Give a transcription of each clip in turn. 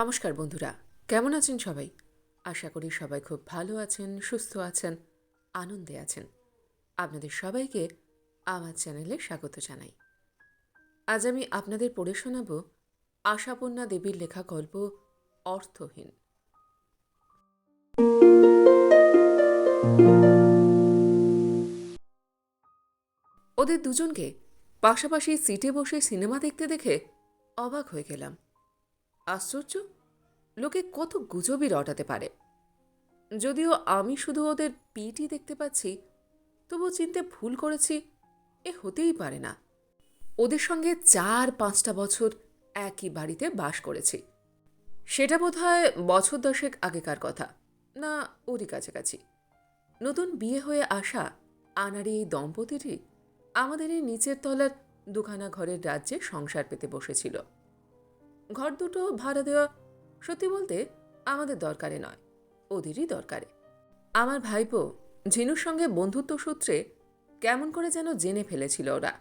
নমস্কার বন্ধুরা, কেমন আছেন সবাই? আশা করি সবাই খুব ভালো আছেন, সুস্থ আছেন, আনন্দে আছেন। আপনাদের সবাইকে আমার চ্যানেলে স্বাগত জানাই। আজ আমি আপনাদের পড়ে শোনাব আশাপূর্ণা দেবীর লেখা গল্প অর্থহীন। ওদের দুজনকে পাশাপাশি সিটে বসে সিনেমা দেখতে দেখে অবাক হয়ে গেলাম। আশ্চর্য? লোকে কত গুজবই রটাতে পারে। যদিও আমি শুধু ওদের পিটি দেখতে পাচ্ছি তবু চিনতে ভুল করেছি, এ হতেই পারে না। ওদের সঙ্গে চার পাঁচটা বছর একই বাড়িতে বাস করেছি। সেটা বোধহয় বছর দশেক আগেকার কথা। না, ওরই কাছাকাছি। নতুন বিয়ে হয়ে আসা আনারি এই দম্পতিটি আমাদের এই নিচের তলার দুখানা ঘরের রাজ্যে সংসার পেতে বসেছিল। ঘর দুটো ভাড়া দেওয়া সত্যি বলতে আমাদের দরকারে নয়, ওদেরই দরকারে। আমার ভাইপো ঝিনুর সঙ্গে বন্ধুত্ব সূত্রে কেমন করে যেন জেনে ফেলেছিল ওরা।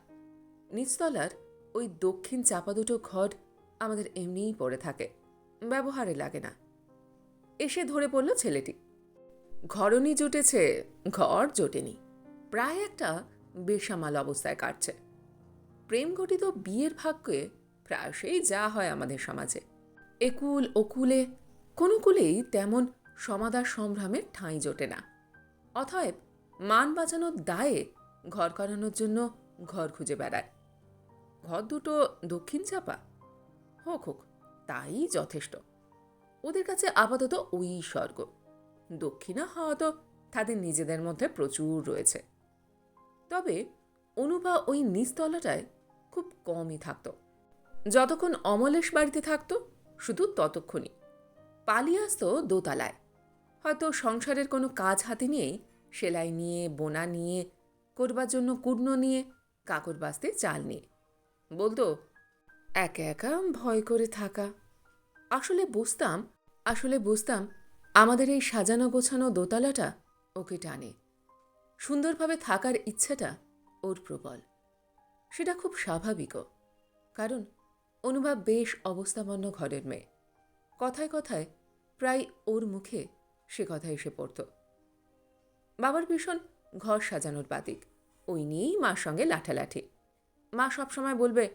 নিচতলার ওই দক্ষিণ চাপা দুটো ঘর আমাদের এমনিই পড়ে থাকে, ব্যবহারে লাগে না। এসে ধরে পড়ল ছেলেটি। ঘরনি জুটেছে, ঘর জোটেনি। প্রায় একটা বেসামাল অবস্থায় কাটছে। প্রেম ঘটিত বিয়ের ভাগ্যে প্রায়শই যা হয় আমাদের সমাজে। একুল ওকুলে কোনো কুলেই তেমন সমাদার সম্ভ্রমের ঠাঁই জোটে না। অতএব মান বাঁচানোর দায়ে ঘর করানোর জন্য ঘর খুঁজে বেড়ায়। ঘর দুটো দক্ষিণ চাপা। হোক হোক, তাই যথেষ্ট। ওদের কাছে আপাতত ওই স্বর্গ। দক্ষিণা হওয়া তো তাদের নিজেদের মধ্যে প্রচুর রয়েছে। তবে অনুপা ওই নিচতলাটায় খুব কমই থাকতো। যতক্ষণ অমলেশ বাড়িতে থাকতো, শুধু ততক্ষণই। পালিয়ে আসতো দোতলায়। হয়তো সংসারের কোনো কাজ হাতে নিয়েই সেলাই নিয়ে, বোনা নিয়ে, করবার জন্য কুর্ণ নিয়ে, কাকর বাস্তে চাল নিয়ে। বলতো, একা একা ভয় করে থাকা। আসলে বুঝতাম আসলে বুঝতাম আমাদের এই সাজানো গোছানো দোতলাটা ওকে টানে। সুন্দরভাবে থাকার ইচ্ছাটা ওর প্রবল। সেটা খুব স্বাভাবিকও। কারণ অনুভব বেশ অবস্থাপন্ন ঘরের মেয়ে। কথায় কথায় প্রায় ওর মুখে সে কথা এসে পড়ত। বাবার ভীষণ ঘর সাজানোর বাতিক। ওই নিয়েই মার সঙ্গে লাঠালাঠি। মা সবসময় বলবে,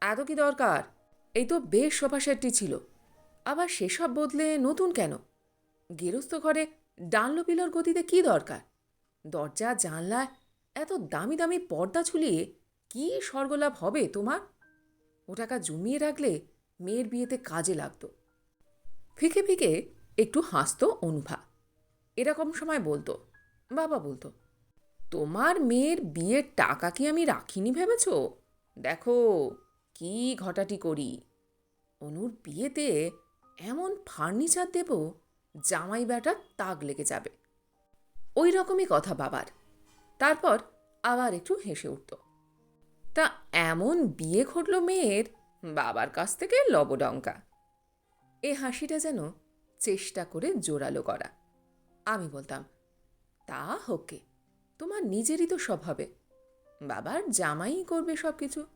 এত কি দরকার? এই তো বেশ সোফা সেটটি ছিল। আবার সেসব বদলে নতুন কেন? গেরস্থ ঘরে ডানলো পিলোর গতিতে কি দরকার? দরজা জানলায় এত দামি দামি পর্দা ঝুলিয়ে কি স্বর্গলাভ হবে তোমার? ও টাকা জমিয়ে রাখলে মেয়ের বিয়েতে কাজে লাগতো। ফিকে ফিকে একটু হাসতো অনুভা। এরকম সময় বলতো, বাবা, বলতো, তোমার মেয়ের বিয়ের টাকা কি আমি রাখিনি ভেবেছ? দেখো, কি ঘটাটি করি। অনুর বিয়েতে এমন ফার্নিচার দেব জামাই বেটার তাক লেগে যাবে। ওই রকমই কথা বাবার। তারপর আবার একটু হেসে উঠত। তা এমন বিয়ে ঘটল মেয়ের বাবার কাছ থেকে লবডঙ্কা। এ হাসিটা যেন চেষ্টা করে জোরালো করা। আমি বলতাম, তা হোকে তোমার নিজেরই তো সব হবে বাবার জামাই করবে সব কিছু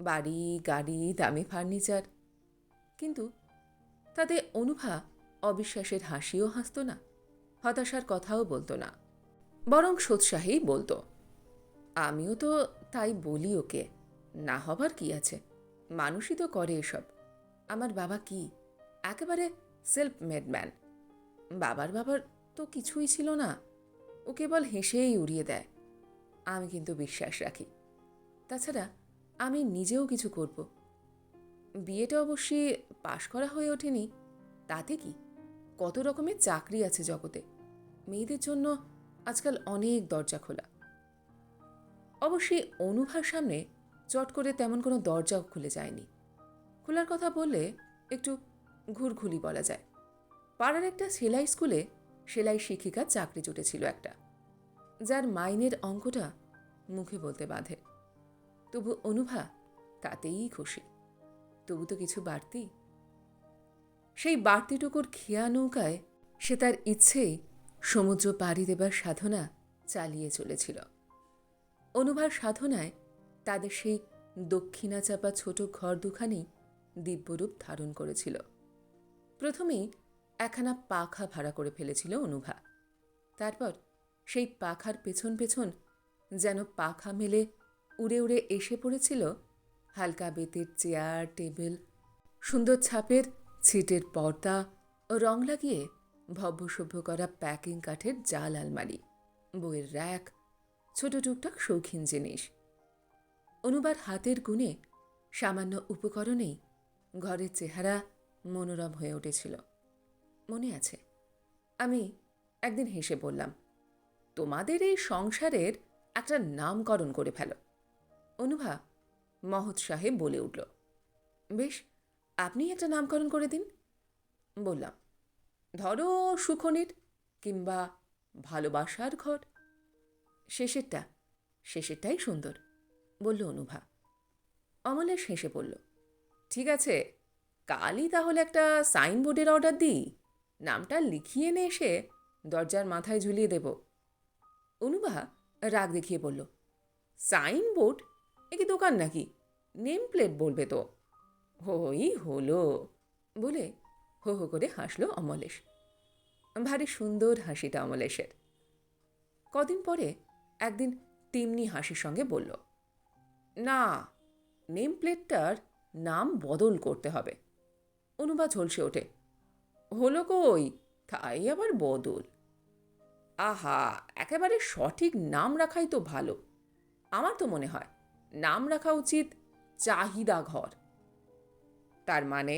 বাড়ি, গাড়ি, দামি ফার্নিচার। কিন্তু তাতে অনুভা অবিশ্বাসের হাসিও হাসত না, হতাশার কথাও বলতো না। বরং সোৎসাহেই বলতো, আমিও তো তাই বলি ওকে, না হবার কি আছে? মানুষই তো করে এসব। আমার বাবা কি? একেবারে সেলফ মেড ম্যান বাবার বাবার তো কিছুই ছিল না। ও কেবল হেসেই উড়িয়ে দেয়। আমি কিন্তু বিশ্বাস রাখি। তাছাড়া আমি নিজেও কিছু করব। বিয়েটা অবশ্যই পাশ করা হয়ে ওঠেনি। তাতে কি? কত রকমের চাকরি আছে জগতে। মেয়েদের জন্য আজকাল অনেক দরজা খোলা। অবশ্যই অনুভার সামনে চট করে তেমন কোনো দরজাও খুলে যায়নি। খোলার কথা বললে একটু ঘুরঘুলি বলা যায়। পাড়ার একটা সেলাই স্কুলে সেলাই শিক্ষিকার চাকরি জুটেছিল একটা। যার মাইনের অঙ্কটা মুখে বলতে বাঁধে। তবু অনুভা তাতেই খুশি। তবু তো কিছু বাড়তি। সেই বাড়তিটুকুর খেয়া নৌকায় সে তার ইচ্ছেই সমুদ্র পাড়ি দেবার সাধনা চালিয়ে চলেছিল। অনুভার সাধনায় তাদের সেই দক্ষিণা চাপা ছোট ঘর দুখানি দিব্যরূপ ধারণ করেছিল। প্রথমেই একখানা পাখা ভাড়া করে ফেলেছিল অনুভা। তারপর সেই পাখার পেছন পেছন যেন পাখা মেলে উড়ে উড়ে এসে পড়েছিল হালকা বেতের চেয়ার, টেবিল, সুন্দর ছাপের ছিটের পর্দা ও রং লাগিয়ে ভব্যসভ্য করা প্যাকিং কাঠের জাল আলমারি, বইয়ের র্যাক ছোট টুকটাক শৌখিন জিনিস। অনুবার হাতের গুণে সামান্য উপকরণেই ঘরের চেহারা মনোরম হয়ে উঠেছিল। মনে আছে, আমি একদিন হেসে বললাম, তোমাদের এই সংসারের একটা নামকরণ করে ফেলো। অনুভা মহৎ সাহেব বলে উঠল, বেশ আপনি একটা নামকরণ করে দিন। বললাম, ধরো সুখনির কিংবা ভালোবাসার ঘর। শেষেরটা, শেষেরটাই সুন্দর, বলল অনুভা। অমলেশ হেসে বলল ঠিক আছে, কালই তাহলে একটা সাইনবোর্ডের অর্ডার দিই, নামটা লিখিয়ে এনে এসে দরজার মাথায় ঝুলিয়ে দেব। অনুভা রাগ দেখিয়ে বলল সাইনবোর্ড? এ কি দোকান নাকি? নেম প্লেট বলবে তো। হই হলো, বলে হো হো করে হাসলো অমলেশ। ভারী সুন্দর হাসিটা অমলেশের। কদিন পরে একদিন তেমনি হাসির সঙ্গে বলল, না নেম প্লেটটার নাম বদল করতে হবে। অনুবা ঝলসে ওঠে, হলো কই? তাই আবার বদল। আহা, একেবারে সঠিক নাম রাখাই তো ভালো। আমার তো মনে হয়, নাম রাখা উচিত চাহিদা ঘর। তার মানে?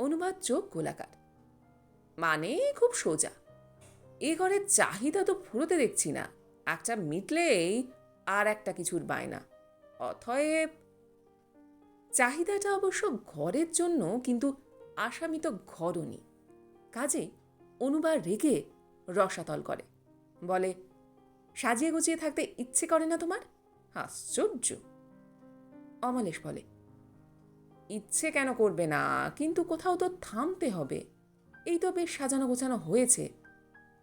অনুবাদ চোখ গোলাকার মানে খুব সোজা। এ ঘরের চাহিদা তো ফুরোতে দেখছি না। একটা মিটলেই আর একটা কিছুর বায়না। অথয়েব চাহিদাটা অবশ্য ঘরের জন্য কিন্তু আসামি তো ঘরনি। কাজে অনুবার রেগে রসাতল করে। বলে, সাজিয়ে গুছিয়ে থাকতে ইচ্ছে করে না তোমার? আশ্চর্য। অমলেশ বলে, ইচ্ছে কেন করবে না? কিন্তু কোথাও তো থামতে হবে। এই তো বেশ সাজানো গোছানো হয়েছে।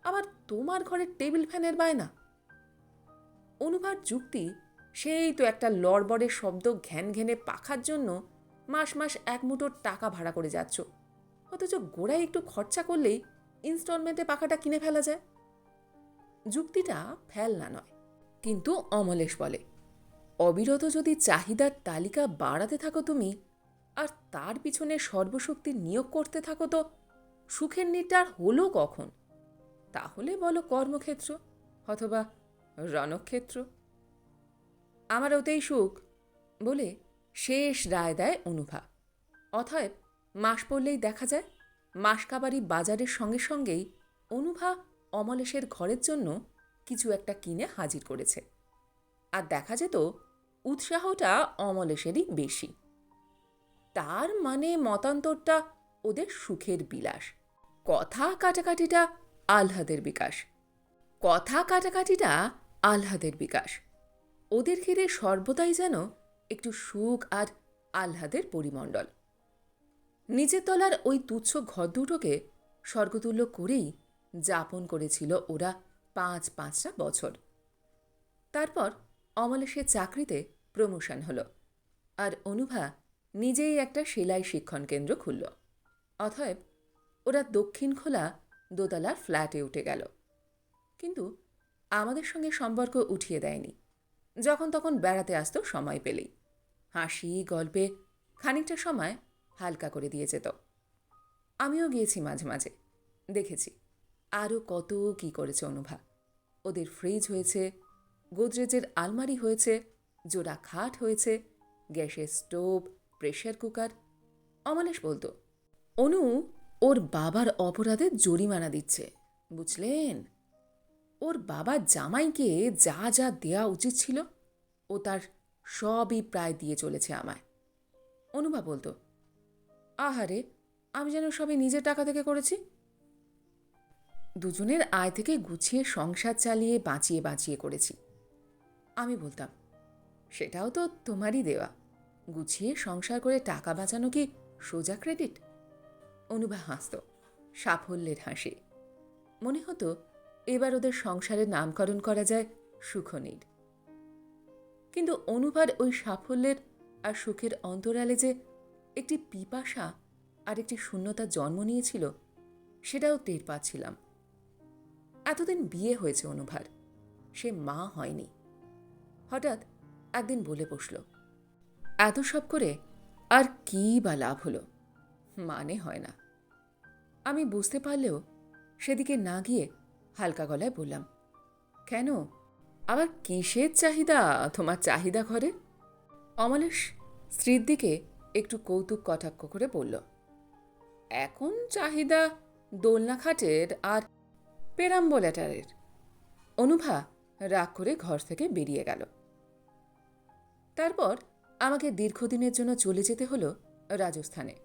আবার তোমার ঘরের টেবিল ফ্যানের বায়না? অনুভার যুক্তি, সেই তো একটা লড়বড়ের শব্দ ঘ্যান ঘেনে পাখার জন্য মাস মাস এক মুঠোর টাকা ভাড়া করে যাচ্ছ। অথচ গোড়ায় একটু খরচা করলেই ইনস্টলমেন্টে পাখাটা কিনে ফেলা যায়। যুক্তিটা ফেলনা নয়, কিন্তু অমলেশ বলে, অবিরত যদি চাহিদার তালিকা বাড়াতে থাকো তুমি, আর তার পিছনে সর্বশক্তি নিয়োগ করতে থাকো তো সুখের নিটার হলো কখন? তাহলে বলো কর্মক্ষেত্র, অথবা রণক্ষেত্র? আমার ওতেই সুখ, বলে শেষ রায় দেয় অনুভা। অথব মাস পড়লেই দেখা যায় মাসকাবারি বাজারের সঙ্গে সঙ্গেই অনুভা অমলেশের ঘরের জন্য কিছু একটা কিনে হাজির করেছে। আর দেখা যেত উৎসাহটা অমলেশেরই বেশি। তার মানে মতান্তরটা ওদের সুখের বিলাস। কথা কাটাকাটিটা আহ্লাদের বিকাশ। কথা কাটাকাটিটা আহ্লাদের বিকাশ। ওদের ঘিরে সর্বদাই যেন একটু সুখ আর আহ্লাদের পরিমণ্ডল। নিচের তলার ওই তুচ্ছ ঘর দুটোকে স্বর্গতুল্য করেই যাপন করেছিল ওরা পাঁচ পাঁচটা বছর। তারপর অমলেশের চাকরিতে প্রমোশন হলো আর অনুভা নিজেই একটা সেলাই শিক্ষণ কেন্দ্র খুলল। অতএব ওরা দক্ষিণ খোলা দোতলার ফ্ল্যাটে উঠে গেল। কিন্তু আমাদের সঙ্গে সম্পর্ক উঠিয়ে দেয়নি। যখন তখন বেড়াতে আসতো সময় পেলেই হাসি, গল্পে খানিকটা সময় হালকা করে দিয়ে যেত। আমিও গিয়েছি মাঝে মাঝে। দেখেছি আরও কত কি করেছে অনুভা। ওদের ফ্রিজ হয়েছে, গোদরেজের আলমারি হয়েছে, জোড়া খাট হয়েছে, গ্যাসের স্টোভ প্রেশার কুকার অমলেশ বলতো, অনু, ওর বাবার অপরাধে জরিমানা দিচ্ছে, বুঝলেন? ওর বাবার জামাইকে যা যা দেয়া উচিত ছিল, ও তার সবই প্রায় দিয়ে চলেছে আমায়। অনুভা বলতো, আহারে, আমি যেন সবই নিজের টাকা থেকে করেছি? দুজনের আয় থেকে গুছিয়ে সংসার চালিয়ে বাঁচিয়ে বাঁচিয়ে করেছি। আমি বলতাম, সেটাও তো তোমারই দেওয়া। গুছিয়ে সংসার করে টাকা বাঁচানো কি সোজা ক্রেডিট অনুভা হাসত, সাফল্যের হাসি। মনে হতো এবার ওদের সংসারের নামকরণ করা যায় সুখনীর। কিন্তু অনুভার ওই সাফল্যের আর সুখের অন্তরালে যে একটি পিপাসা আর একটি শূন্যতা জন্ম নিয়েছিল, সেটাও টের পাচ্ছিলাম। এতদিন বিয়ে হয়েছে অনুভার, সে মা হয়নি। হঠাৎ একদিন বলে বসল, এত সব করে আর কী বা লাভ হলো? মানে হয় না। আমি বুঝতে পারলেও সেদিকে না গিয়ে হালকা গলায় বললাম, কেন? আবার কিসের চাহিদা? তোমার চাহিদা ঘরে? অমলেশ স্ত্রীর দিকে একটু কৌতুক কটাক্ষ করে বলল, এখন চাহিদা দোলনা খাটের আর পেরাম্বোলেটারের অনুভা রাগ করে ঘর থেকে বেরিয়ে গেল। তারপর আমাকে দীর্ঘদিনের জন্য চলে যেতে হলো রাজস্থানে।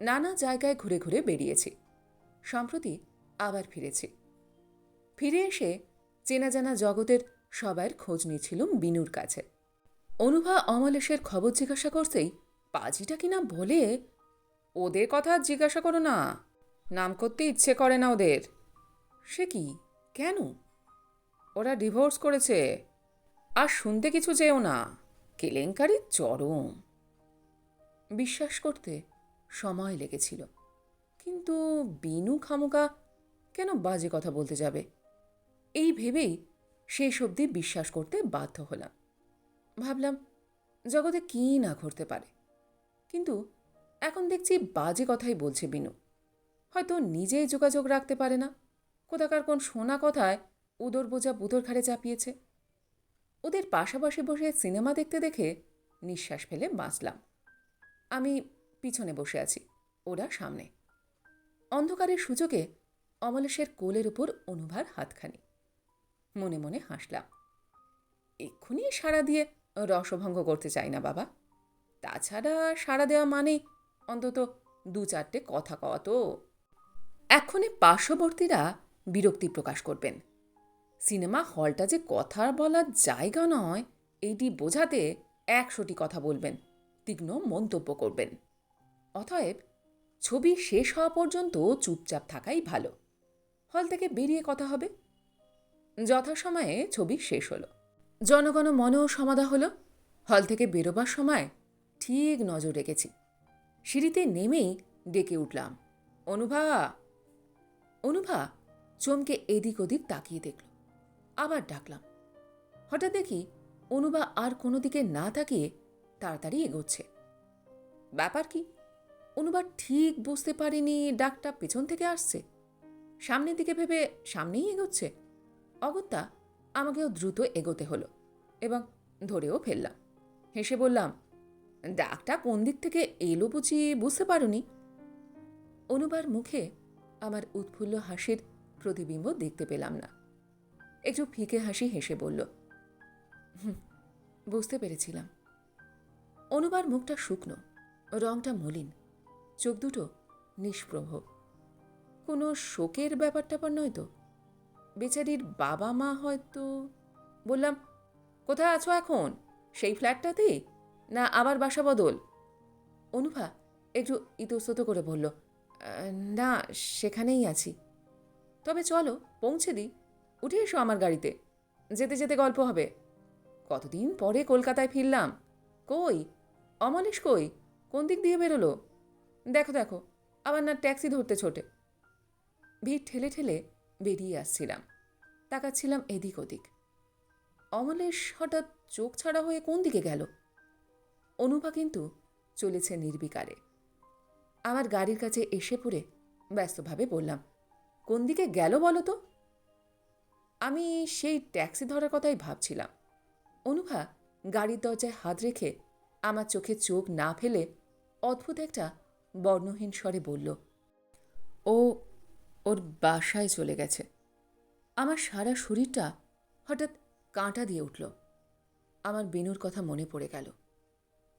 নানা জায়গায় ঘুরে ঘুরে বেরিয়েছি। সম্প্রতি আবার ফিরেছি। ফিরে এসে চেনা জানা জগতের সবার খোঁজ নিয়েছিলুম বিনুর কাছে। অনুভা অমলেশের খবর জিজ্ঞাসা করতেই, পাজিটা কিনা বলে, ওদের কথা জিজ্ঞাসা করো না, নাম করতে ইচ্ছে করে না ওদের। সে কি? কেন? ওরা ডিভোর্স করেছে, আর শুনতে কিছু চেয়েও না, কেলেঙ্কারি চরম। বিশ্বাস করতে সময় লেগেছিল, কিন্তু বিনু খামুকা কেন বাজে কথা বলতে যাবে? এই ভেবেই শেষ অবধি বিশ্বাস করতে বাধ্য হলাম। ভাবলাম, জগতে কী না ঘটতে পারে? কিন্তু এখন দেখছি বাজে কথাই বলছে বিনু। হয়তো নিজেই যোগাযোগ রাখতে পারে না। কোথাকার কোন শোনা কথায় উদর বোঝা বুদর ঘাড়ে চাপিয়েছে। ওদের পাশাপাশি বসে সিনেমা দেখতে দেখে নিঃশ্বাস ফেলে বাঁচলাম। আমি পিছনে বসে আছি, ওরা সামনে। অন্ধকারের সুযোগে অমলেশের কোলের উপর অনুভার হাতখানি। মনে মনে হাসলাম। এক্ষুনি সাড়া দিয়ে রসভঙ্গ করতে চাই না, বাবা। তাছাড়া সাড়া দেওয়া মানে অন্তত দু চারটে কথা কওয়া তো। এক্ষণে পার্শ্ববর্তীরা বিরক্তি প্রকাশ করবেন। সিনেমা হলটা যে কথা বলার জায়গা নয় এইটি বোঝাতে একশোটি কথা বলবেন, তীক্ষ্ণ মন্তব্য করবেন। অতএব ছবি শেষ হওয়া পর্যন্ত চুপচাপ থাকাই ভালো। হল থেকে বেরিয়ে কথা হবে। যথাসময়ে ছবি শেষ হলো। জনগণ মনেও সমাধা হলো। হল থেকে বেরোবার সময় ঠিক নজর রেখেছি। সিঁড়িতে নেমেই ডেকে উঠলাম। অনুভা অনুভা চমকে এদিক ওদিক তাকিয়ে দেখল। আবার ডাকলাম। হঠাৎ দেখি অনুভা আর কোনো দিকে না তাকিয়ে তাড়াতাড়ি এগোচ্ছে। ব্যাপার কি? অনুভা ঠিক বুঝতে পারেনি ডাকটা পেছন থেকে আসছে। সামনের দিকে ভেবে সামনেই এগোচ্ছে। অগত্যা আমাকেও দ্রুত এগোতে হলো এবং ধরেও ফেললাম। হেসে বললাম ডাকটা কোন দিক থেকে এলো বুঝি বুঝতে পারোনি? অনুবার মুখে আমার উৎফুল্ল হাসির প্রতিবিম্ব দেখতে পেলাম না। একটু ফিকে হাসি হেসে বলল "হুম, বুঝতে পেরেছিলাম। অনুবার মুখটা শুকনো রংটা মলিন চোখ দুটো নিষ্প্রভ। কোনো শোকের ব্যাপার ট্যাপার নয় তো? বেচারির বাবা মা হয়তো বললাম, কোথায় আছো এখন? সেই ফ্ল্যাটটাতে? না আবার বাসা বদল? অনুভা একটু ইতস্তত করে বলল, না, সেখানেই আছি। তবে চলো, পৌঁছে দিই। উঠে এসো আমার গাড়িতে। যেতে যেতে গল্প হবে। কতদিন পরে কলকাতায় ফিরলাম। কই? অমলেশ কই? কোন দিক দিয়ে বেরোলো? দেখো দেখো আবার না ট্যাক্সি ধরতে ছোটে। ভিড় ঠেলে ঠেলে বেরিয়ে আসছিলাম। তাকাচ্ছিলাম এদিক ওদিক। অমলেশ হঠাৎ চোখ ছাড়া হয়ে কোন দিকে গেল? অনুভা কিন্তু চলেছে নির্বিকারে। আমার গাড়ির কাছে এসে পড়ে ব্যস্তভাবে বললাম, কোন দিকে গেল বলো তো? আমি সেই ট্যাক্সি ধরার কথাই ভাবছিলাম। অনুভা গাড়ির দরজায় হাত রেখে আমার চোখে চোখ না ফেলে অদ্ভুত একটা বর্ণহীন স্বরে বলল, ও, ওর বাসায় চলে গেছে। আমার সারা শরীরটা হঠাৎ কাঁটা দিয়ে উঠল। আমার বেনুর কথা মনে পড়ে গেল।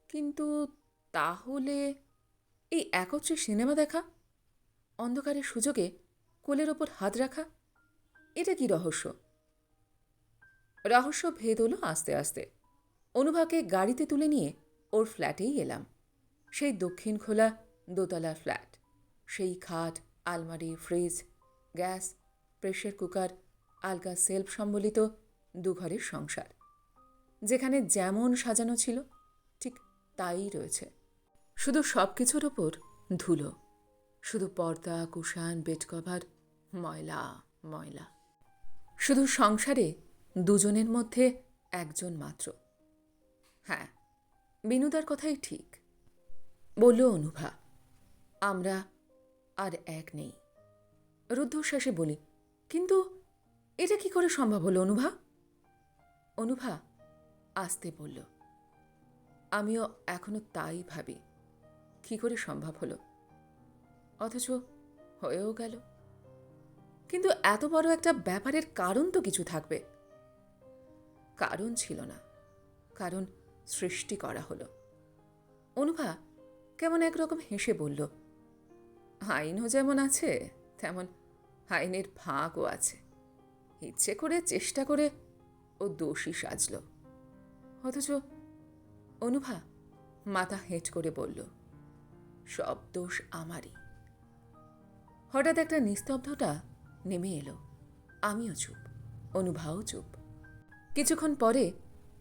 কিন্তু তাহলে এই একত্রে সিনেমা দেখা, অন্ধকারের সুযোগে কোলের ওপর হাত রাখা, এটা কি রহস্য? রহস্য ভেদ হলো আস্তে আস্তে। অনুভাকে গাড়িতে তুলে নিয়ে ওর ফ্ল্যাটেই এলাম। সেই দক্ষিণ খোলা দোতলার ফ্ল্যাট। সেই খাট, আলমারি, ফ্রিজ, গ্যাস প্রেশার কুকার আলগা সেলফ সম্বলিত দুঘরের সংসার, যেখানে যেমন সাজানো ছিল, ঠিক তাই রয়েছে। শুধু সব কিছুর ওপর ধুলো, শুধু পর্দা কুষাণ বেড কভার, ময়লা ময়লা। শুধু সংসারে দুজনের মধ্যে একজন মাত্র। হ্যাঁ বিনুদার কথাই ঠিক। বলল, অনুভা, আমরা আর এক নেই। রুদ্ধশ্বাসে বলি, কিন্তু এটা কি করে সম্ভব হলো, অনুভা? অনুভা আসতে বলল, আমিও এখনও তাই ভাবি, কি করে সম্ভব হলো? অথচ হয়েও গেল। কিন্তু এত বড় একটা ব্যাপারের কারণ তো কিছু থাকবে। কারণ ছিল না, কারণ সৃষ্টি করা হলো। অনুভা কেমন একরকম হেসে বলল, আইনও যেমন আছে, তেমন আইনের ফাঁকও আছে। ইচ্ছে করে, চেষ্টা করে ও দোষী সাজল। অথচ অনুভা মাথা হেঁট করে বলল, সব দোষ আমারই। হঠাৎ একটা নিস্তব্ধতা নেমে এলো। আমিও চুপ, অনুভাও চুপ। কিছুক্ষণ পরে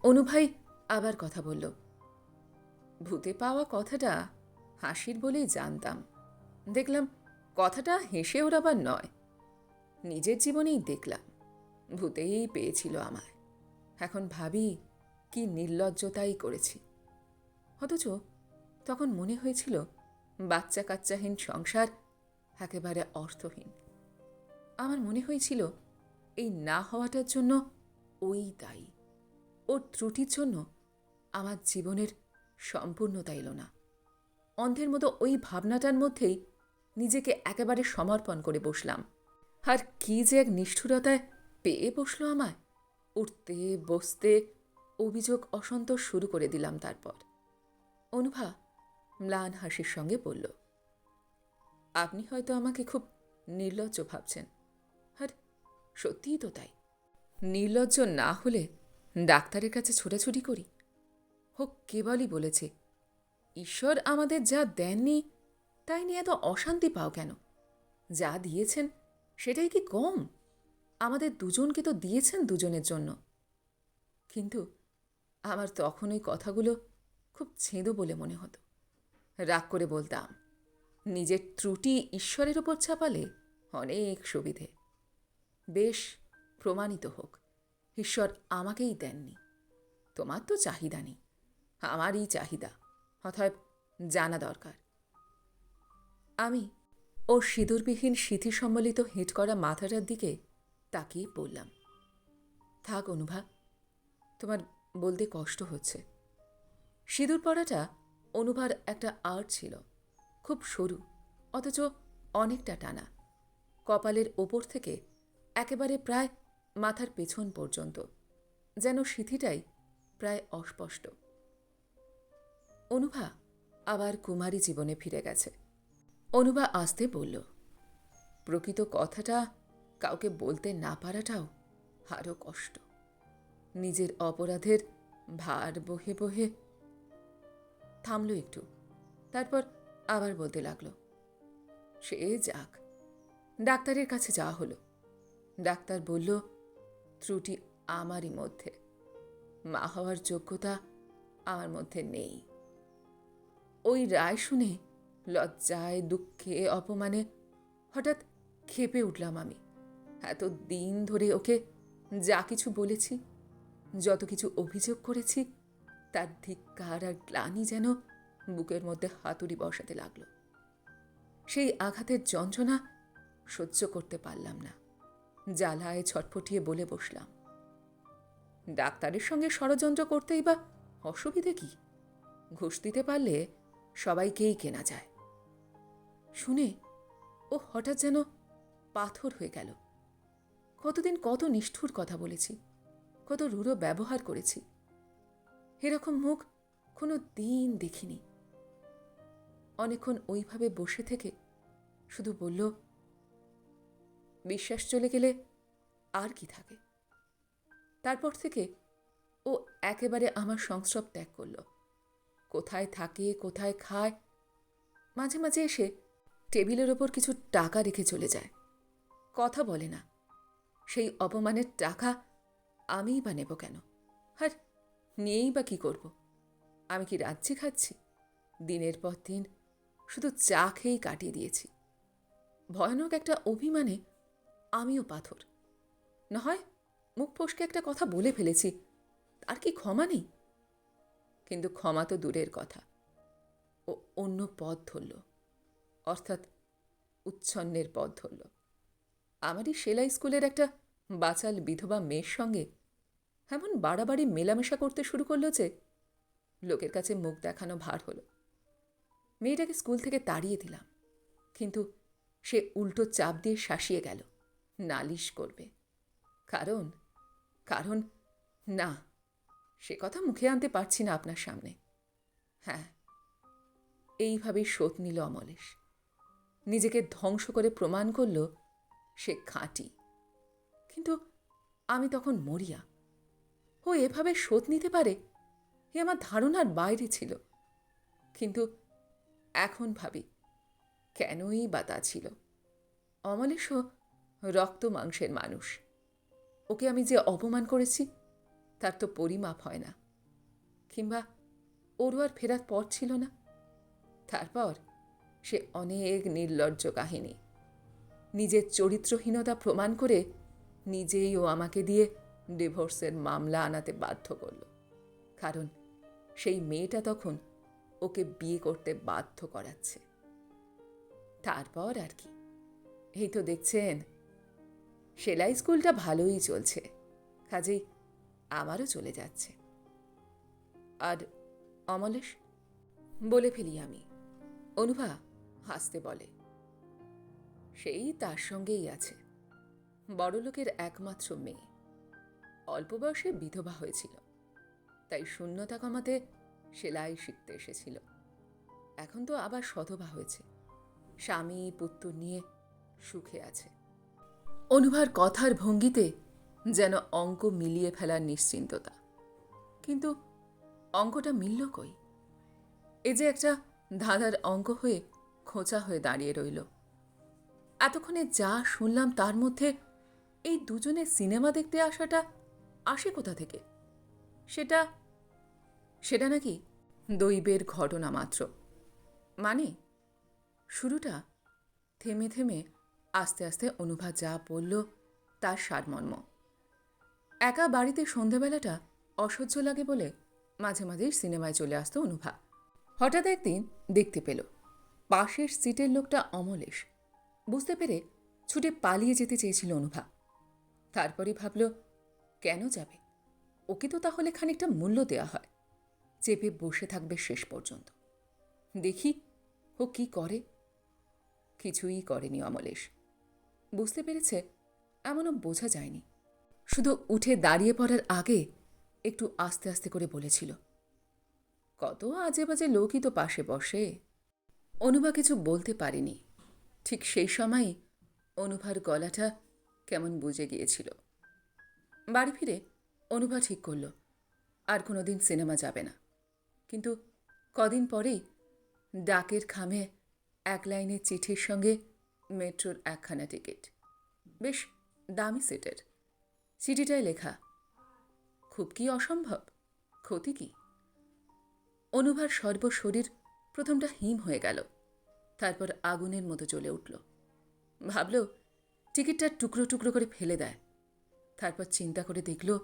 অনুভাই আবার কথা বলল, ভূতে পাওয়া কথাটা হাসির বলেই জানতাম। দেখলাম কথাটা হেসে ওড়াবার নয়। নিজের জীবনেই দেখলাম। ভূতেই পেয়েছিল আমায়। এখন ভাবি, কি নির্লজ্জতাই করেছি। অথচ তখন মনে হয়েছিল বাচ্চা কাচ্চাহীন সংসার একেবারে অর্থহীন। আমার মনে হয়েছিল, এই না হওয়াটার জন্য ওই দায়ী। ওর ত্রুটির জন্য আমার জীবনের সম্পূর্ণতা এলো না। অন্ধের মতো ওই ভাবনাটার মধ্যেই নিজেকে একেবারে সমর্পণ করে বসলাম। আর কি যে এক নিষ্ঠুরতায় পেয়ে বসল আমায়। উঠতে, বসতে অভিযোগ অসন্তোষ শুরু করে দিলাম তারপর। অনুভা ম্লান হাসির সঙ্গে বলল, আপনি হয়তো আমাকে খুব নির্লজ্জ ভাবছেন। আর সত্যিই তো তাই। নির্লজ্জ না হলে ডাক্তারের কাছে ছোটাছুটি করি। হোক কেবলই বলেছে। ঈশ্বর আমাদের যা দেননি, তাই নিয়ে এত অশান্তি পাও কেন? যা দিয়েছেন, সেটাই কি কম? আমাদের দুজনকে তো দিয়েছেন দুজনের জন্য। কিন্তু আমার তখন ওই কথাগুলো খুব ছেঁদো বলে মনে হতো। রাগ করে বলতাম, নিজের ত্রুটি ঈশ্বরের ওপর ছাপালে অনেক সুবিধে। বেশ, প্রমাণিত হোক, ঈশ্বর আমাকেই দেননি। তোমার তো চাহিদা নেই, আমারই চাহিদা, অতএব জানা দরকার। আমি ও সিঁদুরবিহীন সিথি সম্বলিত হেঁট করা মাথাটার দিকে তাকিয়ে বললাম থাক অনুভা, তোমার বলতে কষ্ট হচ্ছে। সিঁদুর পরাটা অনুভার একটা আর্ট ছিল, খুব সরু, অথচ অনেকটা টানা। কপালের ওপর থেকে একেবারে প্রায় মাথার পেছন পর্যন্ত, যেন সিথিটাই প্রায় অস্পষ্ট। অনুভা আবার কুমারী জীবনে ফিরে গেছে। অনুভা আসতে বলল, প্রকৃত কথাটা কাউকে বলতে না পারাটাও আরও কষ্ট। নিজের অপরাধের ভার বহে বহে থামলো একটু, তারপর আবার বলতে লাগল, সে যাক, ডাক্তারের কাছে যাওয়া হলো। ডাক্তার বলল, ত্রুটি আমারই মধ্যে, মা হওয়ার যোগ্যতা আমার মধ্যে নেই। ওই রায় শুনে লজ্জায়, দুঃখে, অপমানে হঠাৎ খেপে উঠলাম আমি। এত দিন ধরে ওকে যা কিছু বলেছি, যত কিছু অভিযোগ করেছি, তার ধিক্কার আর গ্লানি যেন বুকের মধ্যে হাতুড়ি বসাতে লাগল। সেই আঘাতের যন্ত্রণা সহ্য করতে পারলাম না। জ্বালায় ছটফটিয়ে বলে বসলাম। ডাক্তারের সঙ্গে ষড়যন্ত্র করতেই বা অসুবিধে কি? ঘুষ দিতে পারলে সবাইকেই কেনা যায়। শুনে ও হঠাৎ যেন পাথর হয়ে গেল। কতদিন কত নিষ্ঠুর কথা বলেছি, কত রূঢ় ব্যবহার করেছি। এরকম মুখ কোনো দিন দেখিনি। অনেকক্ষণ ওইভাবে বসে থেকে শুধু বলল, বিশ্বাস চলে গেলে আর কি থাকে? তারপর থেকে ও একেবারে আমার সংস্রব ত্যাগ করল। কোথায় থাকে, কোথায় খায়, মাঝে মাঝে এসে টেবিলের ওপর কিছু টাকা রেখে চলে যায়। কথা বলে না। সেই অপমানের টাকা আমিই বা নেব কেন? আর নিয়েই বা কী করব? আমি কি রাজ্যে খাচ্ছি? দিনের পর দিন শুধু চা খেয়েই কাটিয়ে দিয়েছি। ভয়ানক একটা অভিমানে আমিও পাথর। না হয় মুখ ফসকে একটা কথা বলে ফেলেছি, তার কি ক্ষমা নেই? কিন্তু ক্ষমা তো দূরের কথা। ও অন্য পথ ধরল, অর্থাৎ উচ্ছন্নের পথ ধরল। আমারই সেলাই স্কুলের একটা বাচাল বিধবা মেয়ের সঙ্গে এমন বাড়াবাড়ি মেলামেশা করতে শুরু করল যে লোকের কাছে মুখ দেখানো ভার হলো। মেয়েটাকে স্কুল থেকে তাড়িয়ে দিলাম, কিন্তু সে উল্টো চাপ দিয়ে শাসিয়ে গেল, নালিশ করবে। কারণ কারণ না, সে কথা মুখে আনতে পারছি না আপনার সামনে। হ্যাঁ এইভাবেই শোধ নিল অমলেশ। নিজেকে ধ্বংস করে প্রমাণ করল সে খাঁটি। কিন্তু আমি তখন মরিয়া। ও এভাবে শোধ নিতে পারে, এ আমার ধারণার বাইরে ছিল। কিন্তু এখন ভাবি, কেনই বা তা ছিল? অমলেশও রক্ত মাংসের মানুষ। ওকে আমি যে অপমান করেছি, তার তো পরিমাপ হয় না। কিংবা ওরও আর ফেরার পর ছিল না। তারপর সে অনেক নির্লজ্জ কাহিনী। নিজের চরিত্রহীনতা প্রমাণ করে নিজেই ও আমাকে দিয়ে ডিভোর্সের মামলা আনাতে বাধ্য করল। কারণ সেই মেয়েটা তখন ওকে বিয়ে করতে বাধ্য করাচ্ছে। তারপর আর কি? এই তো দেখছেন, সেলাই স্কুলটা ভালোই চলছে, কাজেই আমারও চলে যাচ্ছে। আর অমলেশ, বলে ফেলি আমি, অনুভা হাসতে বলে সেই তার সঙ্গেই আছে। বড়লোকের একমাত্র মেয়ে। অল্প বয়সে বিধবা হয়েছিল। তাই শূন্যতা কমাতে সেলাই শিখতে এসেছিল। এখন তো আবার সধবা হয়েছে। স্বামী, পুত্র নিয়ে সুখে আছে। অনুভার কথার ভঙ্গিতে যেন অঙ্ক মিলিয়ে ফেলার নিশ্চিন্ততা। কিন্তু অঙ্কটা মিলল কই? এ যে একটা ধাঁধার অঙ্ক হয়ে খোঁচা হয়ে দাঁড়িয়ে রইল। এতক্ষণে যা শুনলাম তার মধ্যে এই দুজনে সিনেমা দেখতে আসাটা আসে কোথা থেকে? সেটা সেটা নাকি দৈবের ঘটনা মাত্র। মানে শুরুটা থেমে থেমে আস্তে আস্তে অনুভা যা বলল তার সারমর্ম। একা বাড়িতে সন্ধেবেলাটা অসহ্য লাগে বলে মাঝে মাঝেই সিনেমায় চলে আসতো অনুভা। হঠাৎ একদিন দেখতে পেল, পাশের সিটের লোকটা অমলেশ। বুঝতে পেরে ছুটে পালিয়ে যেতে চেয়েছিল অনুভা। তারপরে ভাবল, কেন যাবে? ওকে তো তাহলে খানিকটা মূল্য দেওয়া হয়। চেপে বসে থাকবে শেষ পর্যন্ত। দেখি ও কি করে। কিছুই করেনি অমলেশ। বুঝতে পেরেছে, এমনও বোঝা যায়নি। শুধু উঠে দাঁড়িয়ে পড়ার আগে একটু আস্তে আস্তে করে বলেছিল, কত আজে বাজে লোকই তো পাশে বসে। অনুভা কিছু বলতে পারেনি। ঠিক সেই সময়ই অনুভার গলাটা কেমন বুঝে গিয়েছিল। বাড়ি ফিরে অনুভা ঠিক করল, আর কোনো দিন সিনেমা যাবে না। কিন্তু কদিন পরেই ডাকের খামে এক লাইনের চিঠির সঙ্গে মেট্রোর একখানা টিকিট। বেশ দামি সেটের। চিঠিটায় লেখা, খুব কি অসম্ভব? ক্ষতি কি? অনুভার সর্বশরীর প্রথমটা হিম হয়ে গেল। তারপর আগুনের মতো জ্বলে উঠল। ভাবল, টিকিটটা টুকরো টুকরো করে ফেলে দেয়। তারপর চিন্তা করে দেখল,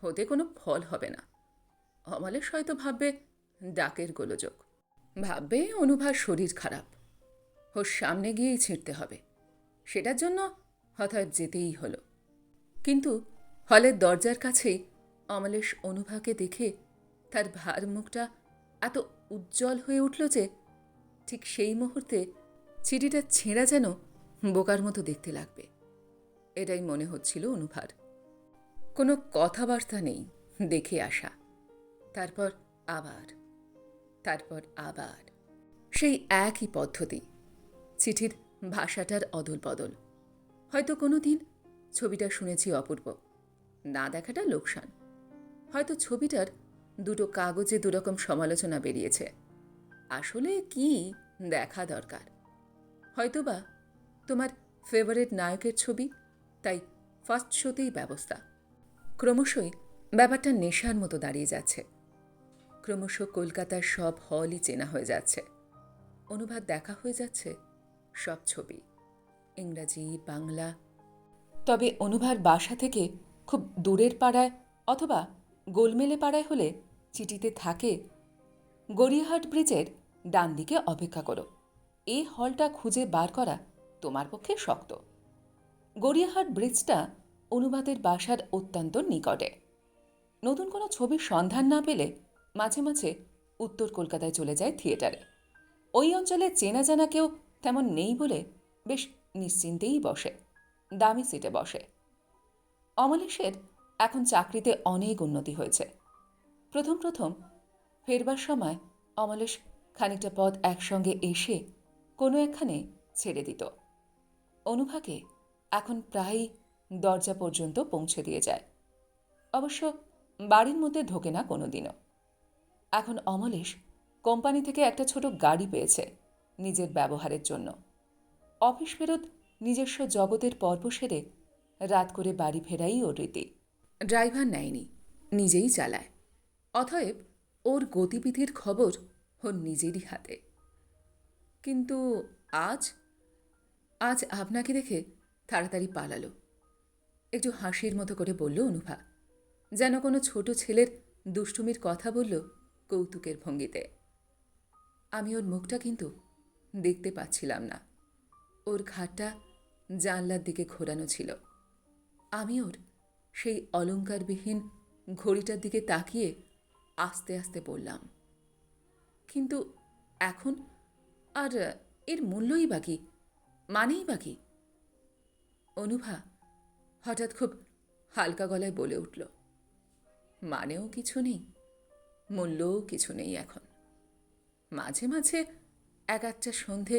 হতে কোনো ফল হবে না। অমলেশ হয়তো ভাববে, ডাকের গোলযোগ। ভাববে অনুভার শরীর খারাপ। ওর সামনে গিয়েই ছিঁড়তে হবে। সেটার জন্য হঠাৎ যেতেই হলো। কিন্তু হলের দরজার কাছেই অমলেশ অনুভাকে দেখে তার ভার মুখটা এত উজ্জ্বল হয়ে উঠল যে ঠিক সেই মুহূর্তে চিঠিটা ছেঁড়া যেন বোকার মতো দেখতে লাগবে। এটাই মনে হচ্ছিল অনুভার। কোনো কথাবার্তা নেই, দেখে আসা। তারপর আবার তারপর আবার। সেই একই পদ্ধতি, চিঠির ভাষাটার অদল বদল হয়তো কোনো দিন ছবিটা শুনেছি অপূর্ব, না দেখাটা লোকসান। হয়তো ছবিটার দুটো কাগজে দুরকম সমালোচনা বেরিয়েছে। আসলে কি দেখা দরকার? হয়তোবা তোমার ফেভারিট নায়কের ছবি, তাই ফার্স্ট শোতেই ব্যবস্থা। ক্রমশই ব্যাপারটা নেশার মতো দাঁড়িয়ে যাচ্ছে। ক্রমশ কলকাতার সব হলই চেনা হয়ে যাচ্ছে। অনুভার দেখা হয়ে যাচ্ছে সব ছবি, ইংরাজি, বাংলা। তবে অনুভার বাসা থেকে খুব দূরের পাড়ায় অথবা গোলমেলে পাড়ায় হলে চিঠিতে থাকে গড়িয়াহাট ব্রিজের ডান দিকে অপেক্ষা করো। এই হলটা খুঁজে বার করা তোমার পক্ষে শক্ত। গড়িয়াহাট ব্রিজটা অনুবাদের বাসার অত্যন্ত নিকটে। নতুন কোনো ছবির সন্ধান না পেলে মাঝে মাঝে উত্তর কলকাতায় চলে যায় থিয়েটারে। ওই অঞ্চলে চেনা জানা কেউ তেমন নেই বলে বেশ নিশ্চিন্তেই বসে, দামি সিটে বসে। অমলেশের এখন চাকরিতে অনেক উন্নতি হয়েছে। প্রথম প্রথম ফেরবার সময় অমলেশ খানিকটা পথ একসঙ্গে এসে কোনো একখানে ছেড়ে দিত। অনুভাকে এখন প্রায়ই দরজা পর্যন্ত পৌঁছে দিয়ে যায়। অবশ্য বাড়ির মধ্যে ঢোকে না কোনো দিনও এখন অমলেশ কোম্পানি থেকে একটা ছোট গাড়ি পেয়েছে নিজের ব্যবহারের জন্য। অফিস ফেরত নিজস্ব জগতের পর্ব সেরে রাত করে বাড়ি ফেরাই ওর রীতি। ড্রাইভার নেয়নি, নিজেই চালায়। অতএব ওর গতিবিধির খবর ওর নিজেরই হাতে। কিন্তু আজ আজ আপনাকে দেখে তাড়াতাড়ি পালালো। একটু হাসির মতো করে বলল, অনুভা, যেন কোনো ছোট ছেলের দুষ্টুমির কথা বলল কৌতুকের ভঙ্গিতে। আমি ওর মুখটা কিন্তু দেখতে পাচ্ছিলাম না। ওর ঘাটটা জানলার দিকে ঘোরানো ছিল। আমি ওর সেই অলঙ্কারবিহীন ঘড়িটার দিকে তাকিয়ে আস্তে আস্তে বললাম, কিন্তু এখন আর এর মূল্যই বাকি মানেই বাকি অনুভা হঠাৎ খুব হালকা গলায় বলে উঠল, মানেও কিছু নেই, মূল্যও কিছু নেই এখন। মাঝে মাঝে এক একটা সন্ধে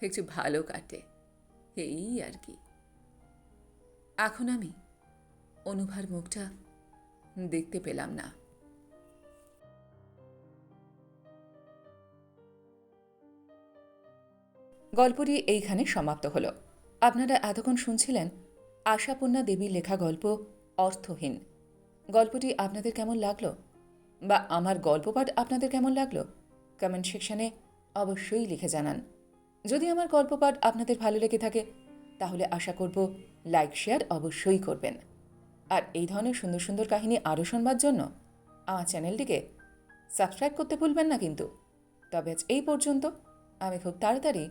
একটু ভালো কাটে, এই আর কি। এখন আমি অনুভার মুখটা দেখতে পেলাম না। গল্পটি এইখানে সমাপ্ত হলো। আপনারা এতক্ষণ শুনছিলেন আশাপূর্ণা দেবীর লেখা গল্প অর্থহীন। গল্পটি আপনাদের কেমন লাগল? বা আমার গল্পপাঠ আপনাদের কেমন লাগল? কমেন্ট সেকশনে অবশ্যই লিখে জানান। যদি আমার গল্পপাঠ আপনাদের ভালো লেগে থাকে, তাহলে আশা করব লাইক শেয়ার অবশ্যই করবেন। আর এই ধরনের সুন্দর সুন্দর কাহিনী আরও শোনবার জন্য আমার চ্যানেলটিকে সাবস্ক্রাইব করতে ভুলবেন না কিন্তু। তবে আজ এই পর্যন্ত, আমি খুব তাড়াতাড়ি